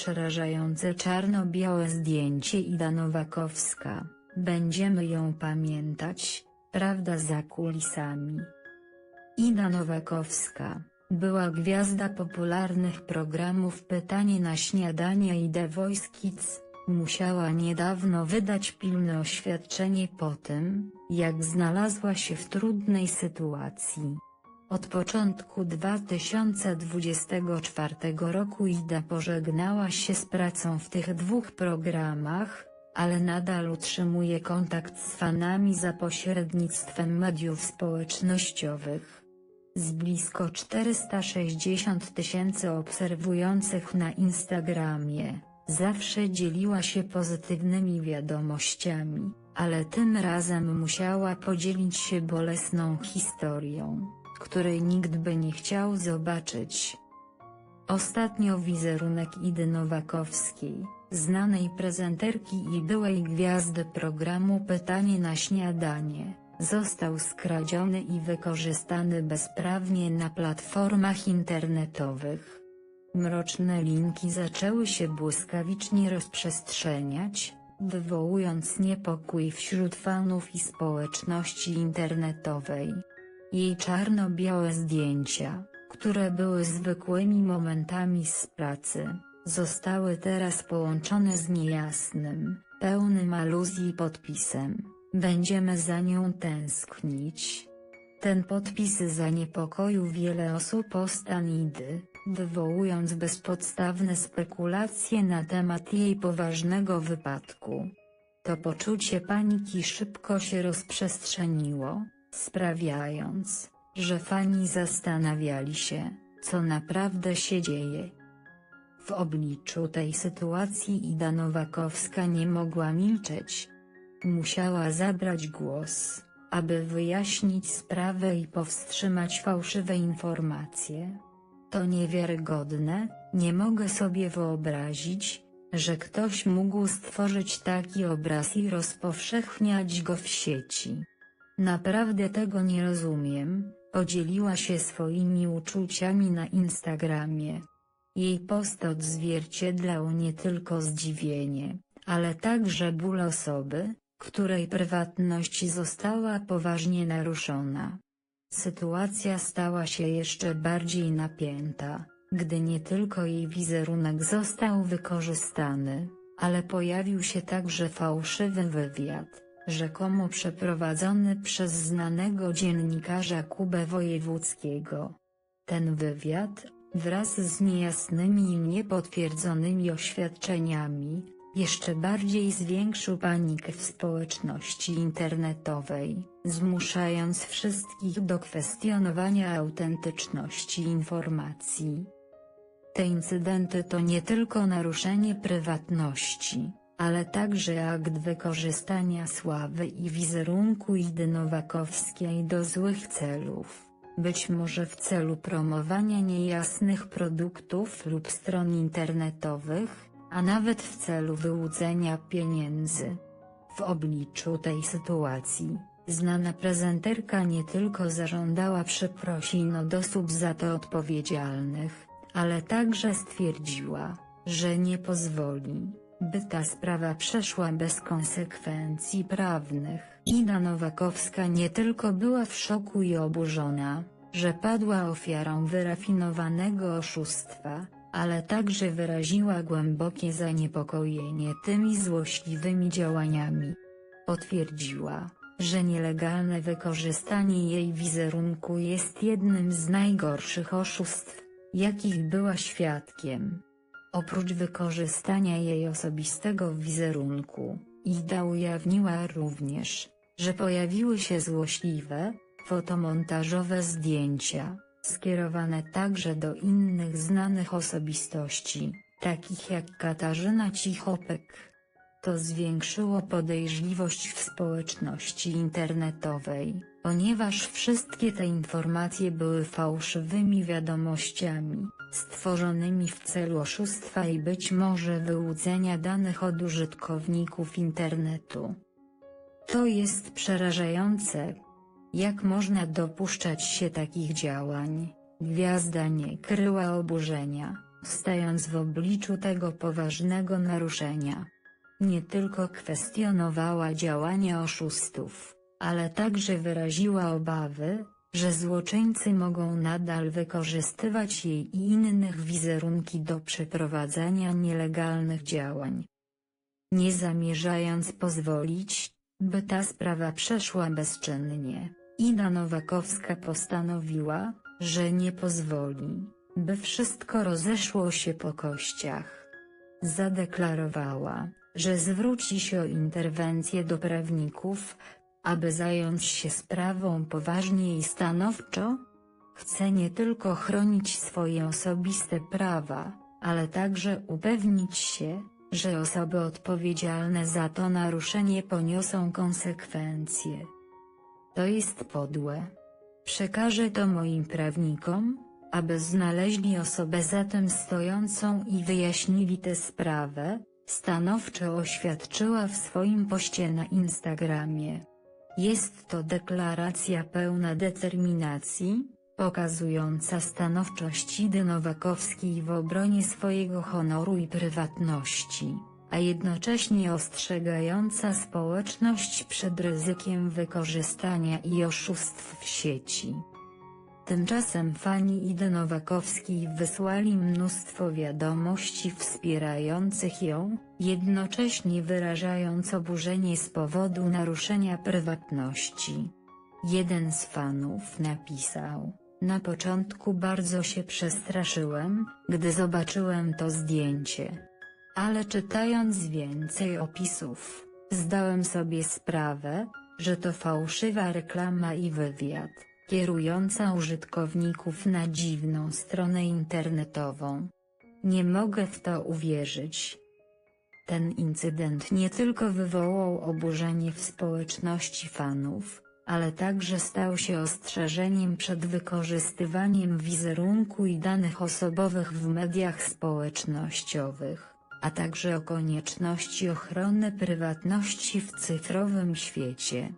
przerażające czarno-białe zdjęcie Ida Nowakowska. Będziemy ją pamiętać, prawda za kulisami. Ida Nowakowska, była gwiazda popularnych programów Pytanie na śniadanie i The Voice Kids, musiała niedawno wydać pilne oświadczenie po tym, jak znalazła się w trudnej sytuacji. Od początku 2024 roku Ida pożegnała się z pracą w tych dwóch programach, ale nadal utrzymuje kontakt z fanami za pośrednictwem mediów społecznościowych. Z blisko 460 tysięcy obserwujących na Instagramie, zawsze dzieliła się pozytywnymi wiadomościami, ale tym razem musiała podzielić się bolesną historią, której nikt by nie chciał zobaczyć. Ostatnio wizerunek Idy Nowakowskiej, znanej prezenterki i byłej gwiazdy programu Pytanie na śniadanie, został skradziony i wykorzystany bezprawnie na platformach internetowych. Mroczne linki zaczęły się błyskawicznie rozprzestrzeniać, wywołując niepokój wśród fanów i społeczności internetowej. Jej czarno-białe zdjęcia, które były zwykłymi momentami z pracy, zostały teraz połączone z niejasnym, pełnym aluzji podpisem. Będziemy za nią tęsknić. Ten podpis zaniepokoił wiele osób o stan Idy, wywołując bezpodstawne spekulacje na temat jej poważnego wypadku. To poczucie paniki szybko się rozprzestrzeniło, sprawiając, że fani zastanawiali się, co naprawdę się dzieje. W obliczu tej sytuacji Ida Nowakowska nie mogła milczeć. Musiała zabrać głos, aby wyjaśnić sprawę i powstrzymać fałszywe informacje. To niewiarygodne, nie mogę sobie wyobrazić, że ktoś mógł stworzyć taki obraz i rozpowszechniać go w sieci. Naprawdę tego nie rozumiem, podzieliła się swoimi uczuciami na Instagramie. Jej post odzwierciedlał nie tylko zdziwienie, ale także ból osoby, której prywatność została poważnie naruszona. Sytuacja stała się jeszcze bardziej napięta, gdy nie tylko jej wizerunek został wykorzystany, ale pojawił się także fałszywy wywiad, rzekomo przeprowadzony przez znanego dziennikarza Kubę Wojewódzkiego. Ten wywiad, wraz z niejasnymi i niepotwierdzonymi oświadczeniami, jeszcze bardziej zwiększył panikę w społeczności internetowej, zmuszając wszystkich do kwestionowania autentyczności informacji. Te incydenty to nie tylko naruszenie prywatności, ale także akt wykorzystania sławy i wizerunku Idy Nowakowskiej do złych celów, być może w celu promowania niejasnych produktów lub stron internetowych, a nawet w celu wyłudzenia pieniędzy. W obliczu tej sytuacji, znana prezenterka nie tylko zażądała przeprosin od osób za to odpowiedzialnych, ale także stwierdziła, że nie pozwoli, by ta sprawa przeszła bez konsekwencji prawnych. Ida Nowakowska nie tylko była w szoku i oburzona, że padła ofiarą wyrafinowanego oszustwa, ale także wyraziła głębokie zaniepokojenie tymi złośliwymi działaniami. Potwierdziła, że nielegalne wykorzystanie jej wizerunku jest jednym z najgorszych oszustw, jakich była świadkiem. Oprócz wykorzystania jej osobistego wizerunku, Ida ujawniła również, że pojawiły się złośliwe, fotomontażowe zdjęcia, skierowane także do innych znanych osobistości, takich jak Katarzyna Cichopek. To zwiększyło podejrzliwość w społeczności internetowej, ponieważ wszystkie te informacje były fałszywymi wiadomościami, stworzonymi w celu oszustwa i być może wyłudzenia danych od użytkowników internetu. To jest przerażające. Jak można dopuszczać się takich działań? Gwiazda nie kryła oburzenia, stając w obliczu tego poważnego naruszenia. Nie tylko kwestionowała działania oszustów, ale także wyraziła obawy, że złoczyńcy mogą nadal wykorzystywać jej i innych wizerunki do przeprowadzania nielegalnych działań. Nie zamierzając pozwolić, by ta sprawa przeszła bezczynnie, Ida Nowakowska postanowiła, że nie pozwoli, by wszystko rozeszło się po kościach. Zadeklarowała, że zwróci się o interwencję do prawników, aby zająć się sprawą poważnie i stanowczo? Chce nie tylko chronić swoje osobiste prawa, ale także upewnić się, że osoby odpowiedzialne za to naruszenie poniosą konsekwencje. To jest podłe. Przekażę to moim prawnikom, aby znaleźli osobę za tym stojącą i wyjaśnili tę sprawę, stanowczo oświadczyła w swoim poście na Instagramie. Jest to deklaracja pełna determinacji, pokazująca stanowczość Idy Nowakowskiej w obronie swojego honoru i prywatności, a jednocześnie ostrzegająca społeczność przed ryzykiem wykorzystania i oszustw w sieci. Tymczasem fani Idy Nowakowskiej wysłali mnóstwo wiadomości wspierających ją, jednocześnie wyrażając oburzenie z powodu naruszenia prywatności. Jeden z fanów napisał, na początku bardzo się przestraszyłem, gdy zobaczyłem to zdjęcie. Ale czytając więcej opisów, zdałem sobie sprawę, że to fałszywa reklama i wywiad kierująca użytkowników na dziwną stronę internetową. Nie mogę w to uwierzyć. Ten incydent nie tylko wywołał oburzenie w społeczności fanów, ale także stał się ostrzeżeniem przed wykorzystywaniem wizerunku i danych osobowych w mediach społecznościowych, a także o konieczności ochrony prywatności w cyfrowym świecie.